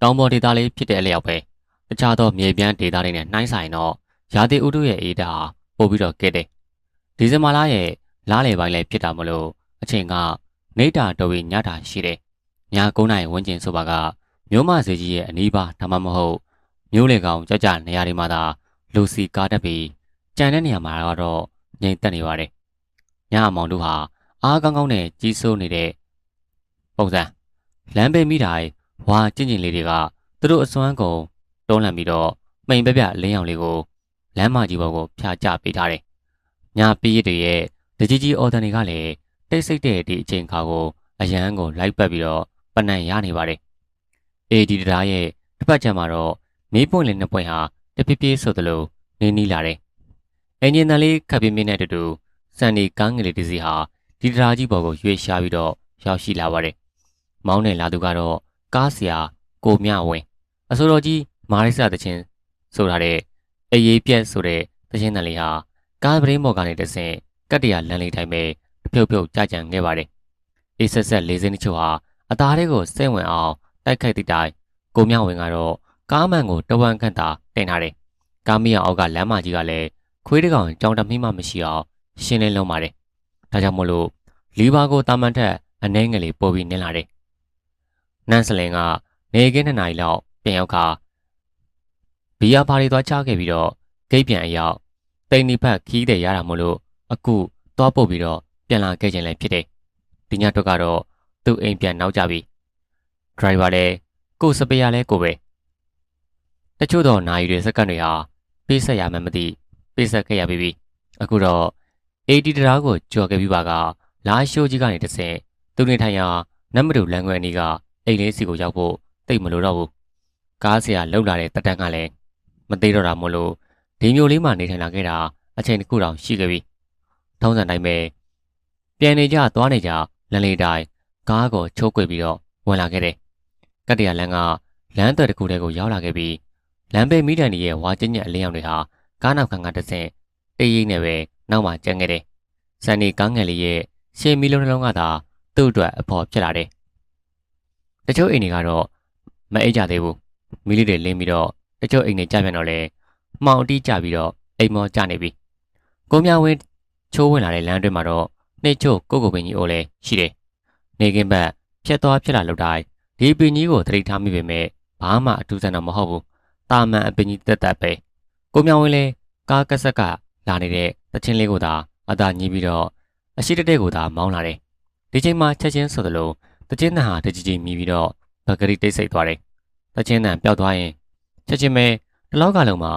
တောင်ပေါ်ဒေသလေးဖြစ်တဲ့အလျောက်ပဲတခြားသောမြေပြန့်ဒေသတွေနဲ့နှိုင်းဆိုင်တော့ရာသီဥတုရဲ့အေးဓာတ်ဟာပိုပြီးတော့ကဲတယ်ဒီဇင်ဘာလရဲ့လားလေပိုင်းလည်းဖြစ်တာမလို့အချိန်ကနေတာတော်ပြီးညတာရှိတယ်ည9နာရီဝန်းကျင်ဆိုပါကမြို့မစေကြီးရဲ့အနီးပါဒါမှမဟုတ်မြို့လေကောင်ကြကြနေရာတွေမှာသာလူစီကားတက်ပြီးကြံတဲ့နေရာမှာတော့ငြိမ်သက်နေပါတယ်ညအမောင်တို့ဟာအားကောင်းကောင်းနဲ့ကြီးစိုးနေတဲ့ပုံစံလမ်းဘေးမိတိုင်း ဝါကျင့်ကျင်လေးတွေကသူတို့အစွမ်းကုန်တွန်းလှန်ပြီးတော့မိန်ပပြလင်းအောင်လေးကိုလမ်းမကြီးပေါ်ကိုဖြာချပေးထားတယ်။ညပည့်ရတွေရဲ့တကြီးကြီးအော်တန်တွေကလည်းတိတ်ဆိတ်တဲ့ဒီအချိန်ခါကိုအရန်ကိုလိုက်ပတ်ပြီးတော့ပနံရနေပါတယ်။အေဒီတရားရဲ့တစ်ပတ်ချမ်းမှာတော့မေးပွင့်လေးနှစ်ပွင့်ဟာတပြည့်ပြည့်ဆိုသလိုနေနီးလာတယ်။အင်ဂျင်တန်လေးခပ်ပြင်းပြင်းနဲ့တူတူစန်ဒီကန်းငယ်လေးတစ်စီးဟာဒီတရားကြီးပေါ်ကိုရွေ့ရှားပြီးတော့ရောက်ရှိလာပါတယ်။မောင်းနေလာသူကတော့ ကားဆရာကိုမြဝင်းအစိုးရကြီးမာရိဆာတချင်းဆိုထားတဲ့အရေးပြက်ဆိုတဲ့တချင်းတန်လေးဟာကားပရင်းပေါ်ကနေတဆင့်ကတ္တရာလမ်းလေးတိုင်းပဲဖြုတ်ဖြုတ်ကြကြံခဲ့ပါတယ်။အေးဆက်ဆက်လေးစင်းတချို့ဟာအသားလေးကိုစိတ်ဝင်အောင်တိုက်ခိုက်သည့်တိုင်ကိုမြဝင်းကတော့ကားမှန်ကိုတဝမ်းခန့်သာတင်ထားတယ်။ကားမီးအောင်အောက်ကလမ်းမကြီးကလည်းခွေးတကောင်ကြောင်တမိမှမရှိအောင်ရှင်းလင်းလုံးပါတယ်။ဒါကြောင့်မို့လို့လီဘာကိုတာမန်ထက်အနှဲငယ်လေးပို့ပြီးနင်းလာတယ်။ နန်းစလင်ကနေကင်းနှစ်နာရီလောက်ပြန်ရောက်ခါဘီယာပါရီသွားချခဲ့ပြီးတော့ဂိတ်ပြန်အရောက်တိန်နိဖက်ခီးတဲ့ရတာမို့လို့အခုသွားပုတ်ပြီးတော့ပြန်လာခဲ့ခြင်းလည်းဖြစ်တယ်။ဒီညတော့ကတော့သူ့အိမ်ပြန်နောက်ကြပြီ။ဒရိုင်ဘာလည်းကိုစပယ်ရလဲကိုပဲ။တချို့တော့နာရီတွေစက္ကန့်တွေဟာပေးဆက်ရမှမသိပေးဆက်ခဲ့ရပြီ။အခုတော့ AD တရားကိုကြော်ခဲ့ပြီးပါကလာရှိုးကြီးကနေတဆင့်သူနေထိုင်ရာနတ်မတူလန်ခွဲအနီးက အိမ်လေးစီကိုရောက်ဖို့တိတ်မလို့တော့ဘူးကားဆရာလှုပ်လာတဲ့တက်တန်းကလည်းမသေးတော့တာမို့လို့ဒီမျိုးလေးမှနေထိုင်လာခဲ့တာအချိန်တစ်ခုတောင်ရှိခဲ့ပြီထုံးစံတိုင်းပဲပြန်နေကြသွားနေကြလမ်းလေးတိုင်းကားကိုချိုးကွေပြီးတော့ဝင်လာခဲ့တယ်ကတ္တရာလမ်းကလမ်းသွယ်တစ်ခုတည်းကိုရောက်လာခဲ့ပြီးလမ်းဘေးမိတန်ကြီးရဲ့ဝါကျင်းညက်အလင်းရောင်တွေဟာကားနောက်ခံကတဆင့်တေးရိပ်နဲ့ပဲနောက်မှကျန်ခဲ့တယ်စန်နီကားငယ်လေးရဲ့ရှေ့မီလုံးနှလုံးကသာသူ့အတွက်အဖို့ဖြစ်လာတယ် တချို့အိမ်တွေကတော့မအိပ်ကြသေးဘူးမီလီတွေလင်းပြီးတော့တချို့အိမ်တွေကြပြန်တော့လဲမှောင်တီးကြပြီးတော့အိမ်မောကြနေပြီကိုမြဝင်းချိုးဝင်လာတဲ့လမ်းတွင်မှာတော့နှိတ်ချို့ကိုကိုပင်ကြီးအိုလဲရှိတယ်နေကင်းဘက်ဖြတ်သွားဖြတ်လာလို့တိုင်းဒီပင်ကြီးကိုသတိထားမိပေမဲ့ဘာမှအထူးဆန်းတော့မဟုတ်ဘူးတာမန်အပင်ကြီးတက်တက်ပဲကိုမြဝင်းလဲကားကဆက်ကလာနေတဲ့တချင်းလေးကိုသာအသာညီးပြီးတော့အရှိတက်တဲ့ကိုသာမောင်းလာတယ်ဒီချိန်မှာချက်ချင်းဆိုသလို တချင်းတန်ဟာတကြီးကြီးမြည်ပြီးတော့ဘဂရီတိတ်ဆိတ်သွားတယ်။တချင်းတန်ပျောက်သွားရင်ချက်ချင်းပဲဒီလောက်ကလုံးမှာ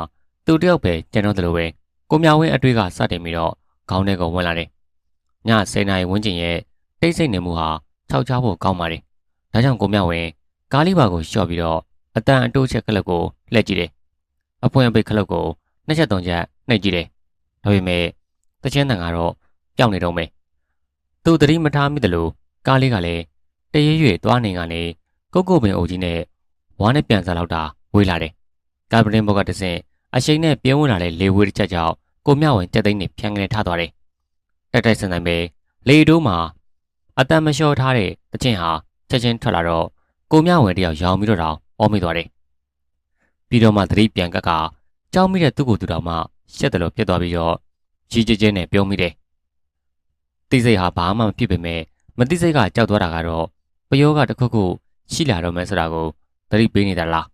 သူတယောက်ပဲကျန်တော့တယ်လို့ပဲကိုမြဝင်းအတွေ့ကစတင်ပြီးတော့ခေါင်းထဲကိုဝင်လာတယ်။ည10နာရီဝန်းကျင်ရဲ့တိတ်ဆိတ်နေမှုဟာခြောက်ချဖို့ကောင်းပါတယ်။ဒါကြောင့်ကိုမြဝင်းကားလေးပါကိုလျှော့ပြီးတော့အတန်အတိုးချက်ကလပ်ကိုလှည့်ကြည့်တယ်။အပွင့်အပိတ်ခလုတ်ကိုနှစ်ချက်သုံးချက်နှိပ်ကြည့်တယ်။ဒါပေမဲ့တချင်းတန်ကတော့ပျောက်နေတော့မယ်။သူသတိမထားမိတယ်လို့ကားလေးကလည်း တရေရွေသွားနေကနေကုတ်ကုတ်ပင်အုပ်ကြီးနဲ့ဝါနဲ့ပြန်စားလောက်တာဝေးလာတယ်။ကာဗရင်ဘောကတဆင့်အရှိန်နဲ့ပြင်းဝင်လာတဲ့လေဝေးတစ်ချက်ကြောင့်ကိုမြဝင်ကြက်သိန်းနဲ့ဖြန်းကနေထားသွားတယ်။တက်တိုက်ဆန်ဆိုင်ပဲလေတိုးမှာအတန်မလျှော်ထားတဲ့တချင်းဟာချက်ချင်းထွက်လာတော့ကိုမြဝင်တယောက်ရောင်ပြီးတော့တောင်အောမိသွားတယ်။ပြီးတော့မှသတိပြန်ကကကြောက်မိတဲ့သူ့ကိုယ်သူတော်မှရှက်တယ်လို့ပြစ်သွားပြီးတော့ကြီးကြီးကျင်းနဲ့ပြုံးမိတယ်။တိစိတ်ဟာဘာမှမဖြစ်ပေမဲ့မတိစိတ်ကကြောက်သွားတာကတော့ ပယောကတစ်ခုခုရှိလာတော့မယ်ဆိုတာကိုသတိပေးနေတာလား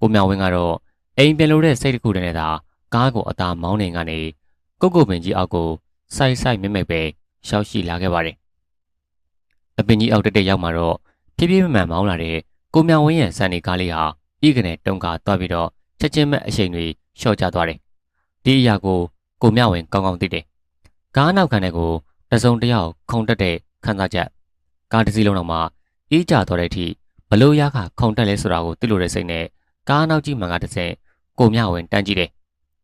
ကိုမြောင်ဝင်းကတော့အိမ်ပြန်လို့တဲ့စိတ်တစ်ခုတည်းနဲ့သာကားကိုအသာမောင်းနေကနေကုတ်ကုတ်ပင်ကြီးအောက်ကိုစိုက်စိုက်မြဲမြဲပဲရှောက်ရှိလာခဲ့ပါတယ်အပင်ကြီးအောက်တက်တက်ရောက်มาတော့ဖြည်းဖြည်းမှန်မှန်မောင်းလာတဲ့ကိုမြောင်ဝင်းရဲ့စံနေကားလေးဟာဤကနေတုံကာသွားပြီးတော့ချက်ချင်းမဲ့အချိန်တွေလျှော့ကျသွားတယ်ဒီအရာကိုကိုမြောင်ဝင်းကောင်းကောင်းသိတယ်ကားနောက်ခံတဲ့ကိုတစုံတယောက်ခုံတက်တဲ့ခန်းစားချက်ကားတစ်စီးလုံးတော့မှ အေးကြသွားတဲ့အထိဘလို့ရခခုံတက်လဲဆိုတာကိုသိလို့တဲ့စိတ်နဲ့ကားနောက်ကြီးမှန်ကတစ်ဆင့်ကိုမြဝင်တန်းကြည့်တယ်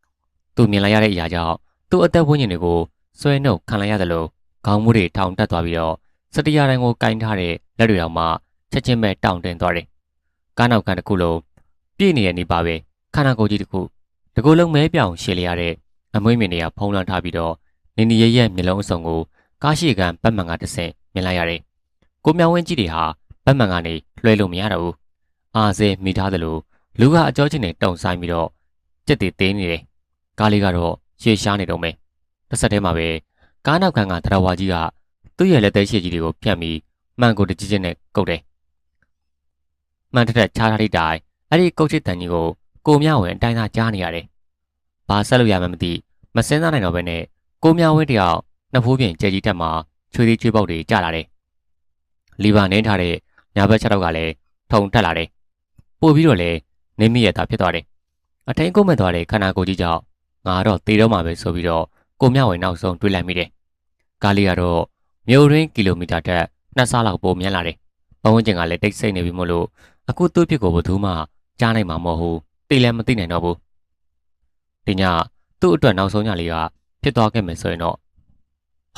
။သူမြင်လိုက်ရတဲ့အရာကြောင့်သူ့အသက်ဝိညာဉ်တွေကိုဆွဲနှုတ်ခံလိုက်ရတယ်လို့ခေါင်းမူးတွေထောင်တက်သွားပြီးတော့စတရာတိုင်းကိုကင်ထားတဲ့လက်တွေတော်မှချက်ချင်းပဲတောင့်တင်သွားတယ်။ကားနောက်ကန်တစ်ခုလုံးပြည့်နေတဲ့နေပါပဲခန္ဓာကိုယ်ကြီးတစ်ခုတကူလုံးမဲပြောင်ရှည်လျရတဲ့အမွေးမြင်တွေကဖုံးလွှမ်းထားပြီးတော့နင်းနီရဲရဲမျက်လုံးအစုံကိုကားရှိကန်ပတ်မှန်ကတစ်ဆင့်မြင်လိုက်ရတယ်။ ကိုမြောင်ဝင်းကြီးတွေဟာဗတ်မှန်ကနေလွှဲလို့မရတော့ဘူးအာစဲမိထားသလိုလူကအကြောချင်းနဲ့တုံဆိုင်ပြီးတော့ကြက်တီသေးနေတယ်ကားလေးကတော့ရှေ့ရှားနေတော့မယ်တစ်ဆက်တည်းမှာပဲကားနောက်ခံကတရဝါကြီးကသူ့ရဲ့လက်သေးရှည်ကြီးတွေကိုဖြတ်ပြီးမှန်ကိုတကြီးချင်းနဲ့ကုတ်တယ်မှန်ထက်ထက်ချားထားတဲ့တိုင်အဲ့ဒီကုတ်ချစ်တန်ကြီးကိုကိုမြဝင်အတိုင်းသာကြားနေရတယ်ဘာဆက်လို့ရမှမသိမစင်းစားနိုင်တော့ဘဲနဲ့ကိုမြဝင်းတယောက်နှစ်ဖိုးပြင်ကြဲကြီးတက်မှာချွေးသေးချွေးပေါက်တွေကျလာတယ် လီဗာနင်းထားတဲ့ညာဘက်ချက်တော့ကလည်းထုံတက်လာတယ်ပို့ပြီးတော့လည်းနေမိရတာဖြစ်သွားတယ်အထိန်ကုန်မဲ့သွားတဲ့ခန္ဓာကိုယ်ကြီးကြောင့်ငါတော့တေတော့မှာပဲဆိုပြီးတော့ကိုမြဝင်နောက်ဆုံးတွေးလိုက်မိတယ်ကားလေးကတော့မြို့ရင်းကီလိုမီတာတက်နှစ်ဆလောက်ပိုမြန်းလာတယ်ပဝန်းကျင်ကလည်းတိတ်ဆိတ်နေပြီမို့လို့အခုသူ့ဖြစ်ကိုဘသူမှကြားနိုင်မှာမဟုတ်ဘူးသိလည်းမသိနိုင်တော့ဘူးဒီညသူ့အတွက်နောက်ဆုံးညလေးကဖြစ်သွားခဲ့မယ်ဆိုရင်တော့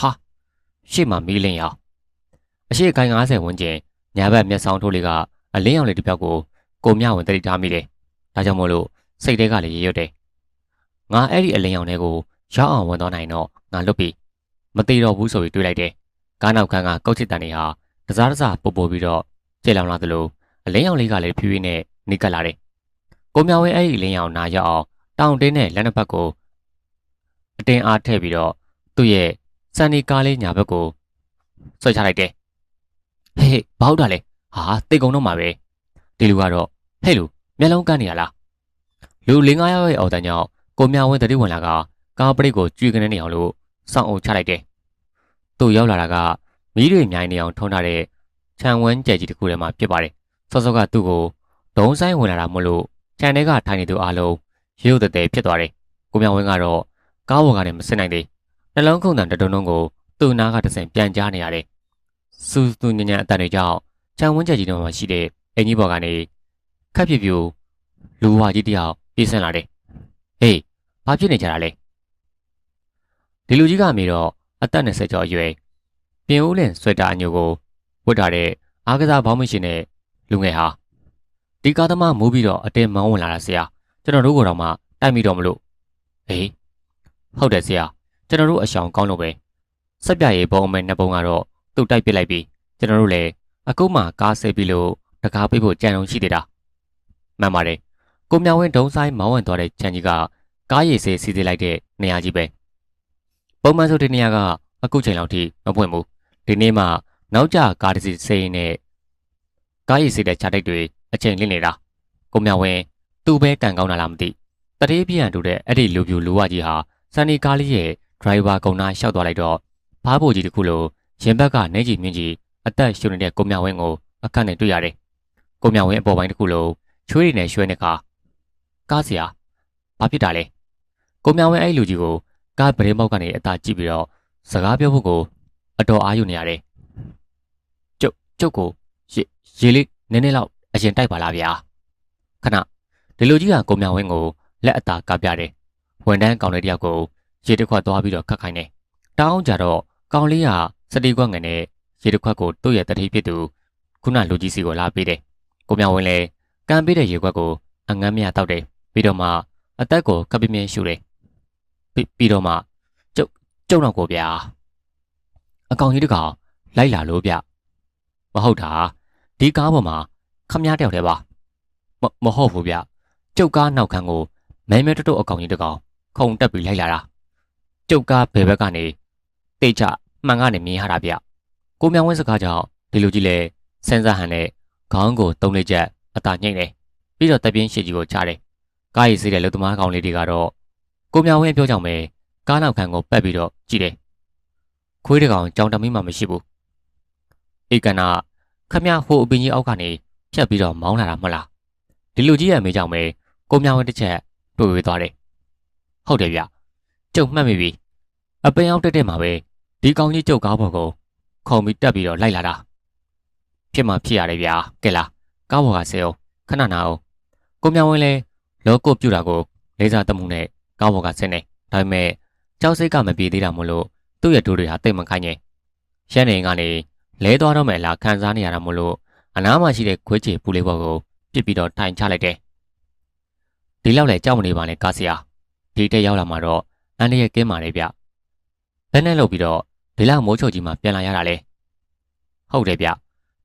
ဟာရှေ့မှာမီးလင်းရောင် အရှိကိုင်း90ဝန်းကျင်ညာဘက်မျက်စောင်းထိုးလေးကအလင်းရောင်လေးတစ်ပြောက်ကိုကိုမြဝင်တတိထားမိတယ်ဒါကြောင့်မို့လို့စိတ်ထဲကလည်းရေရွတ်တယ်ငါအဲ့ဒီအလင်းရောင်ထဲကိုရောက်အောင်ဝင်သွားနိုင်တော့ငါလွတ်ပြီမသေးတော့ဘူးဆိုပြီးတွေးလိုက်တယ်ကားနောက်ခန်းကကောက်ချစ်တန်တွေဟာတစားတစားပို့ပို့ပြီးတော့ကျေလောင်လာသလိုအလင်းရောင်လေးကလည်းဖြည်းဖြည်းနဲ့နှိကပ်လာတယ်ကိုမြဝင်အဲ့ဒီအလင်းရောင်နာရောက်အောင်တောင်တင်းနဲ့လက်နှစ်ဖက်ကိုအတင်းအားထည့်ပြီးတော့သူ့ရဲ့စန်နီကားလေးညာဘက်ကိုဆွဲချလိုက်တယ် ဟေးဘာဟုတ်တာလဲဟာတိတ်ကုန်တော့မှာပဲဒီလူကတော့ဟဲ့လူမျက်လုံးကန်းနေရလားလူ၄၅ယောက်ရဲ့အော်တန်ကြောင့်ကိုမြဝင်းတတိဝင်လာကကားပရိတ်ကိုကြွေကနေနေအောင်လို့စောင့်အုပ်ချလိုက်တယ်သူ့ရောက်လာတာကမီးတွေမြိုင်နေအောင်ထုံးထားတဲ့ခြံဝန်းကြဲကြီးတစ်ခုထဲမှာဖြစ်ပါတယ်စောစောကသူ့ကိုဒုံဆိုင်ဝင်လာတာမို့လို့ခြံထဲကထိုင်နေသူအလုံးရုပ်တည်ဖြစ်သွားတယ်ကိုမြဝင်းကတော့ကားပေါ်ကနေမစစ်နိုင်သေးနှလုံးခုန်တန်တတုံတုံးကိုသူ့နားကတဆင်ပြန်ကြားနေရတယ် စူးစူးညံ့ညံ့အတန်တွေကြောင့်ခြံဝန်းကျဲကြီးထဲမှာရှိတဲ့အင်ကြီးပေါ်ကနေခက်ပြပြူလူဝါကြီးတယောက်ပြေးဆင်းလာတယ်။ဟေးဘာဖြစ်နေကြတာလဲ။ဒီလူကြီးကမေတော့အသက်20ကျော်အရွယ်ပြင်ဦးလင်ဆွဲတာအညိုကိုဝတ်ထားတဲ့အားကစားဘောင်းမရှင်တဲ့လူငယ်ဟာဒီကားသမားမိုးပြီးတော့အတင်းမောင်းဝင်လာတာဆရာကျွန်တော်တို့ကတော့မှတိုက်မိတော့မလို့ဟေးဟုတ်တယ်ဆရာကျွန်တော်တို့အရှောင်ကောင်းလို့ပဲစက်ပြရေးဘုံအမဲနှစ်ဘုံကတော့ သူ့တိုက်ပစ်လိုက်ပြီးကျွန်တော်တို့လည်းအခုမှကားဆဲပြီးလို့တကားပိတ်ဖို့ကြံလုံးရှိသေးတာမှန်ပါတယ်ကိုမြဝင်းဒုံဆိုင်မောင်းဝင်သွားတဲ့ခြံကြီးကကားရည်စေးစီးသေးလိုက်တဲ့နေရာကြီးပဲပုံမှန်ဆိုဒီနေရာကအခုချိန်လောက်ထိမပွင့်ဘူးဒီနေ့မှနောက်ကျကားတစ်စီးစိန်နဲ့ကားရည်စေးတဲ့ခြားတိုက်တွေအချိန်လင့်နေတာကိုမြဝင်းသူ့ပဲကန်ကောင်းတာလားမသိတတိပြန့်တူတဲ့အဲ့ဒီလူပြူလူဝကြီးဟာစန်နီကားလေးရဲ့ဒရိုင်ဘာကုံနာရှောက်သွားလိုက်တော့ဘားဖို့ကြီးတစ်ခုလို ရင်ဘက်ကနေကြီးမြင့်ကြီးအသက်ရှုနေတဲ့ကိုမြဝင်းကိုအခက်နဲ့တွေ့ရတယ်ကိုမြဝင်းအပေါ်ပိုင်းတစ်ခုလိုချွေးရည်နဲ့ရွှဲနေကားကားစရာဘာဖြစ်တာလဲကိုမြဝင်းအဲ့လူကြီးကိုကားပရင်မောက်ကနေအသာကြည့်ပြီးတော့စကားပြောဖို့ကိုအတော်အားယူနေရတယ်ကျုပ်ကျုပ်ကိုရေရေလေးနည်းနည်းလောက်အရင်တိုက်ပါလားဗျာခဏဒီလူကြီးကကိုမြဝင်းကိုလက်အသာကပြတယ်ဝန်တန်းကောင်လေးတယောက်ကိုရေတစ်ခွက်သွားပြီးတော့ခတ်ခိုင်းတယ်တောင်းကြတော့ကောင်လေးက စတီကွက်ငယ်နဲ့ရေတစ်ခွက်ကိုသူ့ရဲ့တတိဖြစ်သူခုနလူကြီးစီကိုလာပေးတယ်ကိုမြဝင်းလည်းကံပေးတဲ့ရေခွက်ကိုအငမ်းမြတောက်တယ်ပြီးတော့မှအသက်ကိုကပ်ပြင်းပြင်းရှူတယ်ပြီးပြီးတော့မှကျုပ်ကျုံတော့ကိုဗျာအကောင်ကြီးတကောင်လိုက်လာလို့ဗျမဟုတ်တာဒီကားပေါ်မှာခမည်းတယောက်တည်းပါမမဟုတ်ဘူးဗျကျုပ်ကားနောက်ခန်းကိုမဲမဲတွတ်တွတ်အကောင်ကြီးတကောင်ခုံတက်ပြီးလိုက်လာတာကျုပ်ကားဘယ်ဘက်ကနေတိတ်ချ မှန်ကနေမြင်ရတာဗျကိုမြောင်ဝင်းစကားကြောင့်ဒီလူကြီးလဲစန်းစားဟန်နဲ့ခေါင်းကိုတုံးလေးချက်အသာညှိတယ်ပြီးတော့တပြင်းရှည်ကြီးကိုချတယ်ကားရည်စေးတဲ့လူသမားကောင်လေးတွေကတော့ကိုမြောင်ဝင်းပြောကြောင်ပဲကားနောက်ခံကိုပက်ပြီးတော့ကြည့်တယ်ခွေးတကောင်ကြောင်တမီးမှမရှိဘူးဧကနာခမဟိုအပင်ကြီးအောက်ကနေဖြတ်ပြီးတော့မောင်းလာတာမဟုတ်လားဒီလူကြီးရဲ့အမေကြောင့်ပဲကိုမြောင်ဝင်းတစ်ချက်တွေ့ဝေးသွားတယ်ဟုတ်တယ်ဗျကျုပ်မှတ်မိပြီအပင်အောက်တက်တဲ့မှာပဲ ဒီကောင်ကြီးကျုပ်ကားပေါ်ကိုခုံပြီးတက်ပြီးတော့လိုက်လာတာဖြစ်မှဖြစ်ရတယ်ဗျာကဲလားကားပေါ်ကဆဲအောင်ခဏနာအောင်ကိုမြောင်ဝင်းလဲလောကိုပြူတာကိုလေးစားတမှုနဲ့ကားပေါ်ကဆင်းနေဒါပေမဲ့ကြောက်စိတ်ကမပြေသေးတာမို့လို့သူ့ရဲ့ဒိုးတွေဟာတိတ်မခိုင်းနဲ့ရှမ်းနေကနေလဲသွားတော့မယ်လားခံစားနေရတာမို့လို့အနားမှာရှိတဲ့ခွေးချေပူလေးဘောကိုပြစ်ပြီးတော့ထိုင်ချလိုက်တယ်ဒီလောက်လဲကြောက်မနေပါနဲ့ကားစရာဒီတက်ရောက်လာမှာတော့အန်ဒီရဲ့ကင်းမာလေးဗျ ဘယ်နဲ့လုပ်ပြီးတော့ဒီလောက်မိုးချုပ်ကြီးမှာပြန်လာရတာလဲဟုတ်တယ်ဗျ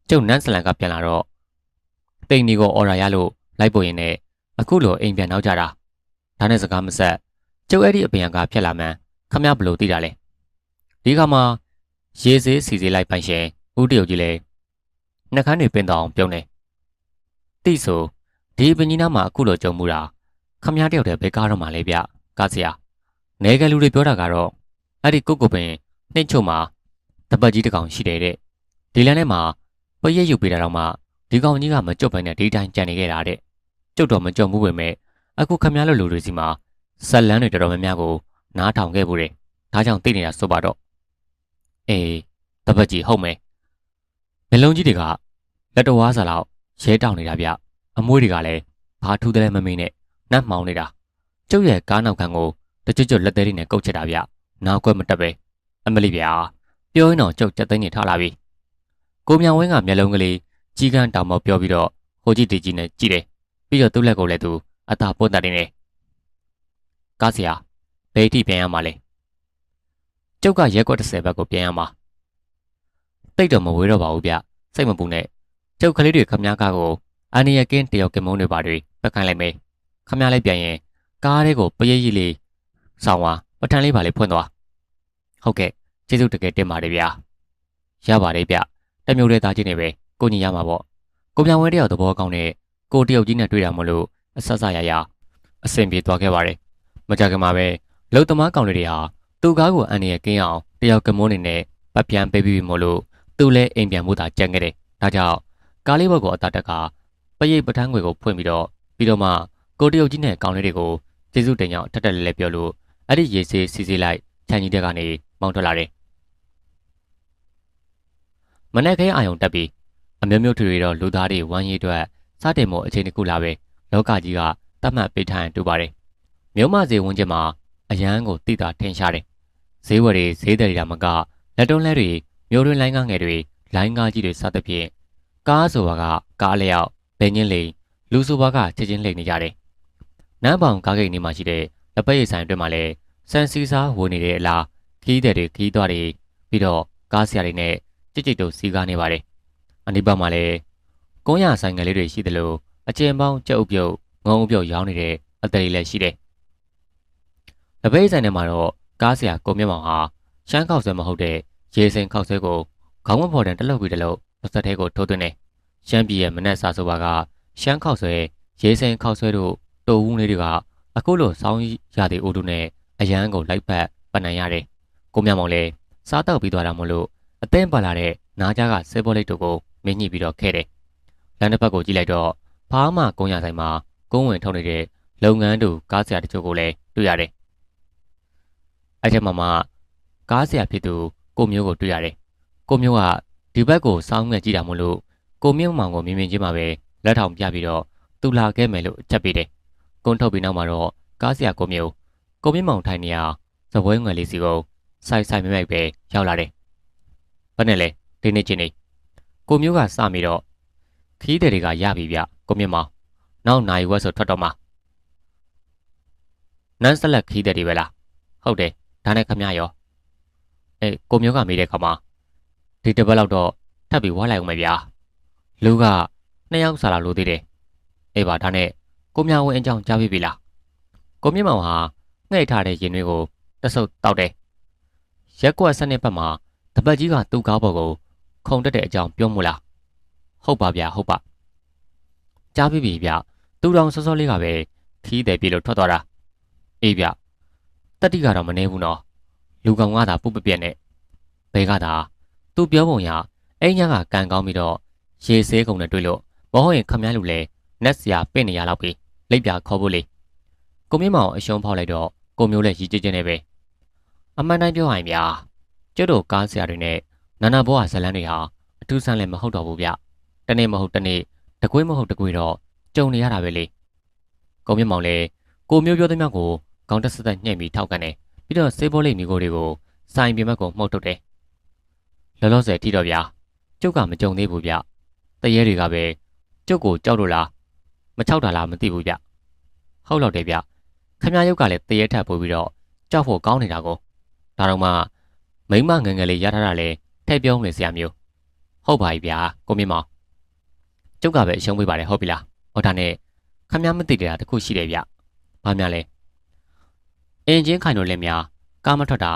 ကျုပ်နန်းဆလန်ကပြန်လာတော့တိန်နီကိုအော်ရာရလို့လိုက်ပေါ်ရင်နဲ့အခုလိုအိမ်ပြန်နောက်ကြတာဒါနဲ့စကားမဆက်ကျုပ်အဲ့ဒီအပင်ကဖြက်လာမှန်းခမရဘလို့သိတာလဲဒီခါမှာရေစေးစီစီလိုက်ပိုင်ရှင်ဦးတရုတ်ကြီးလဲနှက်ခမ်းတွေပင်တောင်ပြုံးနေတိဆိုဒီပင်ကြီးနားမှာအခုလိုကြုံမှုတာခမရတယောက်တည်းဘယ်ကားတော့မှလဲဗျကားစရာနေကလူတွေပြောတာကတော့ အဲ့ဒီကုတ်ကုတ်ပင်နှိမ့်ချုံမှာတပတ်ကြီးတစ်ကောင်ရှိတယ်တဲ့ဒီလမ်းထဲမှာပရက်ယူပေးတာတော့မှဒီကောင်ကြီးကမကြုတ်ပိုင်တဲ့ဒီတိုင်းကြံနေခဲ့တာတဲ့ကျုပ်တော့မကြုံဘူးပဲမဲ့အခုခမရလိုလူတွေစီမှာဆက်လန်းတွေတော်တော်များများကိုနားထောင်ခဲ့ဘူးတယ်ဒါကြောင့်သိနေတာဆိုပါတော့အေးတပတ်ကြီးဟုတ်မယ်မလုံးကြီးတွေကလက်တော်ဝါးစာလောက်ရဲတောင်နေတာဗျအမွှေးတွေကလည်းဘာထူးတယ်လဲမမေးနဲ့နတ်မှောင်နေတာကျုပ်ရဲ့ကားနောက်ခံကိုတကြွကြွလက်သေးလေးနဲ့ကုတ်ချစ်တာဗျ နားကွက်မတက်ပဲအမလီဗျာပြောရင်တော့ကျုပ်ကြက်သိန်းနေထားလာပြီကိုမြောင်ဝင်းကမျက်လုံးကလေးကြီးကန်းတောင်မောပြောပြီးတော့ဟိုကြည့်တီကြီးနဲ့ကြည့်တယ်ပြီးတော့သူ့လက်ကိုလည်းသူအသာပွတ်တက်နေတယ်ကားစရာဘယ်ထိပြန်ရမှာလဲကျုပ်ကရက်ကွက်30ဘက်ကိုပြန်ရမှာတိတ်တော့မဝေးတော့ပါဘူးဗျစိတ်မပူနဲ့ကျုပ်ကလေးတွေခမ ्या ကားကိုအန်နီယကင်းတယောက်ကမုန်းတွေပါတွေပက်ခိုင်းလိုက်မယ်ခမ ्या လိုက်ပြန်ရင်ကားလေးကိုပရိတ်ရိလေးဆောင်းဝါ ပထန်လေးပါလေးဖွင့်သွားဟုတ်ကဲ့ကျေးဇူးတကယ်တင်ပါတယ်ဗျာရပါတယ်ဗျတမျိုးတဲ့သားချင်းတွေပဲကိုညီရမှာပေါ့ကိုပြောင်ဝဲတယောက်သဘောကောင်းတဲ့ကိုတယောက်ကြီးနဲ့တွေ့တာမလို့အဆက်ဆက်ရရအဆင်ပြေသွားခဲ့ပါတယ်မကြခင်မှာပဲလုံသမားကောင်တွေဟာသူ့ကားကိုအန်ရကင်းအောင်တယောက်ကမုန်းနေနဲ့ပတ်ပြန်ပေးပြီးမို့လို့သူ့လဲအိမ်ပြန်မှုသာကြံခဲ့တယ်ဒါကြောင့်ကားလေးဘက်ကိုအတာတက်ကပရိတ်ပထန်းငွေကိုဖွင့်ပြီးတော့ပြီးတော့မှကိုတရုတ်ကြီးနဲ့ကောင်လေးတွေကိုကျေးဇူးတင်ကြောင်းထက်တက်လဲလဲပြောလို့ အဲ့ဒီရေစေးစီစီလိုက်ခြံကြီးတက်ကနေမောင်းထွက်လာတယ်မနေ့ကအာယုံတက်ပြီးအမျိုးမျိုးထွေတွေတော့လူသားတွေဝမ်းရည်အတွက်စတင်မှုအချိန်တစ်ခုလာပဲလောကကြီးကတတ်မှတ်ပေးထားရင်တူပါတယ်မြို့မဈေးဝန်းကျင်မှာအရန်ကိုတိတာထင်ရှားတယ်ဈေးဝယ်တွေဈေးတယ်တွေမကလက်တုံးလဲတွေမျိုးတွင်လိုင်းကားငယ်တွေလိုင်းကားကြီးတွေစသဖြင့်ကားဆိုတာကကားလျောက်ဘယ်ညင်းလိန်လူဆိုပါကချက်ချင်းလှိမ့်နေကြတယ်နန်းပေါင်ကားဂိတ်နေမှာရှိတဲ့လက်ပတ်ရည်ဆိုင်အတွင်းမှာလည်း စန်စီစာဝင်နေတဲ့အလားခီးတဲ့တွေခီးသွားတွေပြီးတော့ကားဆရာတွေနဲ့ကြိတ်ကြိတ်တို့စီးကားနေပါတယ်အနိပတ်မှာလည်းကုန်းရဆိုင်ငယ်လေးတွေရှိသလိုအကျဉ်ပေါင်းကြက်ဥပြုတ်ငုံဥပြုတ်ရောင်းနေတဲ့အသည်လည်းရှိတယ်။လက်ပိတ်ဆိုင်ထဲမှာတော့ကားဆရာကိုမြတ်မောင်ဟာရှမ်းခောက်ဆွဲမဟုတ်တဲ့ရေစိန်ခောက်ဆွဲကိုခေါင်းမဖော်တဲ့တလုတ်ပြီးတလုတ်ပတ်သက်ထဲကိုထိုးသွင်းတယ်။ရှမ်းပြည်ရဲ့မနက်စာဆိုပါကရှမ်းခောက်ဆွဲရေစိန်ခောက်ဆွဲတို့တိုဝူးလေးတွေကအခုလိုစောင်းရတဲ့အိုးတို့နဲ့ အရန်ကိုလိုက်ပတ်ပနံရတယ်။ကိုမြတ်မောင်လည်းစားတော့ပြီးသွားတာမို့လို့အသင်းပါလာတဲ့နားကြားကဆဲဘောလိတ်တို့ကိုမင်းညှိပြီးတော့ခဲ့တယ်။လမ်းတစ်ဖက်ကိုကြည့်လိုက်တော့ဘာမှကုန်းရဆိုင်မှာကုန်းဝင်ထုတ်နေတဲ့လုပ်ငန်းတို့ကားဆရာတချို့ကိုလည်းတွေ့ရတယ်။အဲ့ဒီမှာမှကားဆရာဖြစ်သူကိုမျိုးကိုတွေ့ရတယ်။ကိုမျိုးကဒီဘက်ကိုစောင်းငှက်ကြည့်တာမို့လို့ကိုမျိုးမောင်ကိုမြင်မြင်ချင်းမှာပဲလက်ထောင်ပြပြီးတော့သူလာခဲ့မယ်လို့အချက်ပေးတယ်။ကုန်းထုတ်ပြီးနောက်မှာတော့ကားဆရာကိုမျိုး ကိုမြင့်မောင်ထိုင်နေရသပွဲငွယ်လေးစီကိုဆိုင်ဆိုင်မြိုက်ပဲရောက်လာတယ်။ဘယ်နဲ့လဲဒီနေ့ချင်းနေကိုမျိုးကစမိတော့ခီးတဲ့တွေကရပြီဗျကိုမြင့်မောင်နောက်နိုင်ဝက်ဆိုထွက်တော့မှာနန်းဆက်လက်ခီးတဲ့တွေပဲလားဟုတ်တယ်ဒါနဲ့ခမရောအဲကိုမျိုးကမေးတဲ့ခါမှာဒီတစ်ပတ်လောက်တော့ထပ်ပြီးဝါလိုက်အောင်မယ်ဗျာလူကနှစ်ယောက်စားလာလို့သေးတယ်အေးပါဒါနဲ့ကိုမြဝင်းအကြောင်းကြားပြီးပြီလားကိုမြင့်မောင်ဟာ ငှဲ့ထားတဲ့ရင်တွေကိုတဆုပ်တောက်တယ်ရက်ကွက်စနစ်ဘက်မှာတပတ်ကြီးကသူ့ကားပေါ်ကို ခုံတက်တဲ့အကြောင်းပြောမို့လားဟုတ်ပါဗျာဟုတ်ပါကြားပြီပြီဗျသူတော်စောစောလေးကပဲခီးတယ်ပြေလို့ထွက်သွားတာအေးဗျတက်တိကတော့မနေဘူးနော်လူကောင်ကသာပုတ်ပပြက်နဲ့ဘဲကသာသူပြောပုံရအိမ်ညာကကန်ကောင်းပြီးတော့ရေဆေးကုန်နဲ့တွေ့လို့မဟုတ်ရင်ခမည်းလူလဲနက်စရာပင့်နေရတော့ပြီလိပ်ပြခေါ်ဖို့လေကိုမြင့်မောင်အရှုံးဖောက်လိုက်တော့ ကိုမျိုးလည်းရီကျကျနဲ့ပဲအမှန်တိုင်းပြောရရင်ဗျာကျွတ်တို့ကားဆရာတွေနဲ့နာနာဘောဟာဇလန်းတွေဟာအထူးဆန်းလည်းမဟုတ်တော့ဘူးဗျတနေ့မဟုတ်တနေ့တကွေးမဟုတ်တကွေးတော့ကြုံနေရတာပဲလေကုံမြမောင်လည်းကိုမျိုးပြောသမျှကိုခေါင်းတက်ဆက်တက်ညှိပြီးထောက်ကန်တယ်ပြီးတော့စေးဘောလိတ်မိကိုတွေကိုစိုင်ပြမက်ကိုမှုတ်ထုတ်တယ်လောလောဆယ်ထိတော့ဗျာကျုပ်ကမကြုံသေးဘူးဗျတရေတွေကပဲကျုပ်ကိုကြောက်လို့လားမချောက်တာလားမသိဘူးဗျဟုတ်တော့တယ်ဗျ ခမရရုပ်ကလည်းတရေထပ်ပို့ပြီးတော့ကြောက်ဖို့ကောင်းနေတာကိုဒါတော့မှမိမငငယ်လေးရထားတာလေထည့်ပြောနေစရာမျိုးဟုတ်ပါပြီဗျာကိုမြင့်မောင်ကျုပ်ကပဲအရှုံးပေးပါတယ်ဟုတ်ပြီလားဟောဒါနဲ့ခမည်းမသိတဲ့တာတစ်ခုရှိတယ်ဗျဘာများလဲအင်ဂျင်ခိုင်တို့လည်းများကားမထွက်တာ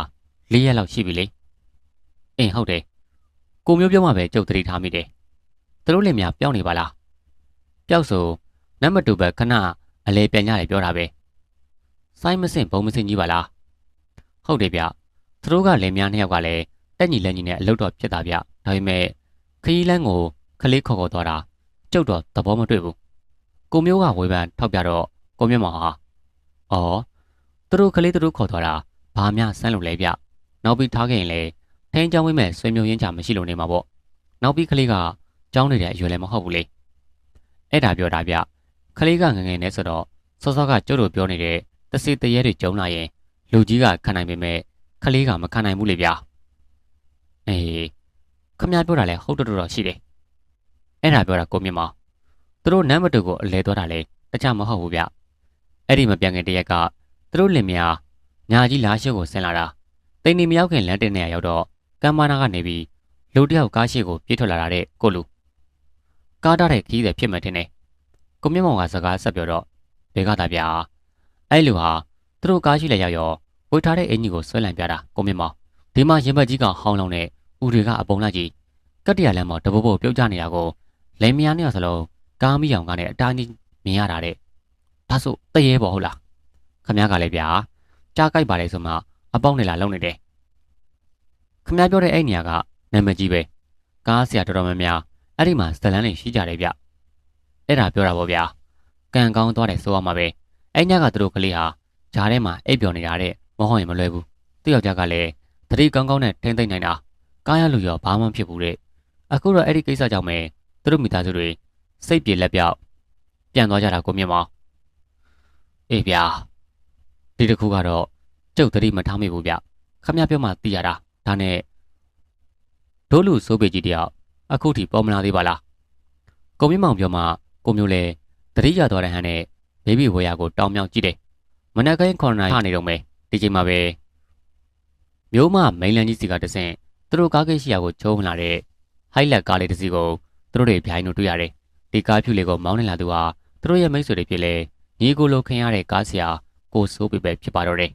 ၄ရက်လောက်ရှိပြီလေအင်းဟုတ်တယ်ကိုမျိုးပြောမှပဲကျုပ်သတိထားမိတယ်သူတို့လည်းများပျောက်နေပါလားပျောက်ဆိုနံပါတ်2ပဲခဏအလဲပြန်ရတယ်ပြောတာပဲ စိုင်းမစင်ဘုံမစင်ကြီးပါလားဟုတ်တယ်ဗျသူတို့ကလည်းများနှစ်ယောက်ကလည်းတက်ညီလက်ညီနဲ့အလုပ်တော်ဖြစ်တာဗျဒါပေမဲ့ခရီးလန်းကိုခလေးခေါ်ခေါ်သွားတာကျုပ်တော့သဘောမတွေ့ဘူးကိုမျိုးကဝေဖန်ထောက်ပြတော့ကိုမြတ်မောင်ဟာအော်သူတို့ခလေးသူတို့ခေါ်သွားတာဘာမှဆန်းလို့လဲဗျနောက်ပြီးထားခဲ့ရင်လေထင်းချောင်းဝင်းမဲ့ဆွေမျိုးရင်းချမရှိလို့နေမှာပေါ့နောက်ပြီးခလေးကကြောင်းနေတဲ့အရွယ်လည်းမဟုတ်ဘူးလေအဲ့ဒါပြောတာဗျခလေးကငငယ်နဲ့ဆိုတော့စောစောကကျုပ်တို့ပြောနေတဲ့ တစီတရေတွေကျုံလာရင်လူကြီးကခံနိုင်ပေမဲ့ခလေးကမခံနိုင်ဘူးလေဗျာအေးခမပြောတာလဲဟုတ်တော်တော်ရှိတယ်အဲ့ဒါပြောတာကိုမြင့်မောင်သူတို့နံပါတ်2ကိုအလဲသွားတာလေတခြားမဟုတ်ဘူးဗျအဲ့ဒီမပြန်ခင်တရက်ကသူတို့လင်မယားညာကြီးလာရှိုးကိုဆင်းလာတာတိန်နေမရောက်ခင်လမ်းတင်နေရရောက်တော့ကမ်မာနာကနေပြီးလူတယောက်ကားရှိကိုပြေးထွက်လာတာတဲ့ကိုလူကားတားတဲ့ခီးတယ်ဖြစ်မှတင်နေကိုမြင့်မောင်ကစကားဆက်ပြောတော့ဘေကတာဗျာ အဲ့လူဟာသူတို့ကားရှိလဲရောက်ရောဝေထားတဲ့အင်ကြီးကိုဆွဲလန့်ပြတာကိုမြင့်မောင်ဒီမှာရင်ဘတ်ကြီးကဟောင်းလောင်းနဲ့ဦးတွေကအပုံလိုက်ကြီးကတ္တရလမ်းမှာတပုတ်ပုတ်ပြုတ်ကျနေတာကိုလိမ်မယားနှစ်ယောက်စလုံးကားမီးအောင်ကနဲ့အတားကြီးမြင်ရတာတဲ့ဒါဆိုတရေပေါ်ဟုတ်လားခမ ्या ကလည်းဗျာကြားကြိုက်ပါလေဆိုမှအပေါက်နဲ့လာလုံနေတယ်ခမ ्या ပြောတဲ့အဲ့နေရာကနာမည်ကြီးပဲကားဆရာတော်တော်များများအဲ့ဒီမှာဇလန်းလေးရှိကြတယ်ဗျအဲ့ဒါပြောတာပေါ့ဗျာကံကောင်းသွားတယ်ဆိုရမှာပဲ အဲ့ညကသူတို့ကလေးဟာဂျားထဲမှာအိပ်ပျော်နေတာတဲ့မဟုတ်ရင်မလွယ်ဘူးသူ့ယောက်ျားကလည်းတတိကောင်းကောင်းနဲ့ထိမ့်သိမ့်နိုင်တာကားရလူရောဘာမှမဖြစ်ဘူးတဲ့အခုတော့အဲ့ဒီကိစ္စကြောင့်ပဲသူတို့မိသားစုတွေစိတ်ပြေလက်ပြောက်ပြန်သွားကြတာကိုမြင်မောင်အေးဗျာဒီတစ်ခုကတော့ကျုပ်သတိမထားမိဘူးဗျခမရပြောမှသိရတာဒါနဲ့ဒိုးလူစိုးပေကြီးတယောက်အခုထိပေါ်မလာသေးပါလားကိုမြင့်မောင်ပြောမှကိုမျိုးလဲသတိရသွားတဲ့ဟန်နဲ့ ဘေဘီဝေယာကိုတောင်းမြောက်ကြည့်တယ်မနက်ကိန်းခေါ်နိုင်နေတော့မယ်ဒီချိန်မှာပဲမျိုးမမိန်လန်ကြီးစီကတဆင့်သူတို့ကားကိတ်ရှိရာကိုချုံးလာတဲ့ဟိုက်လက်ကားလေးတစ်စီးကိုသူတို့တွေပြိုင်လို့တွေ့ရတယ်ဒီကားဖြူလေးကိုမောင်းနေလာသူဟာသူတို့ရဲ့မိတ်ဆွေတွေဖြစ်လဲညီကိုလိုခင်ရတဲ့ကားဆရာကိုစိုးပေပဲဖြစ်ပါတော့တယ်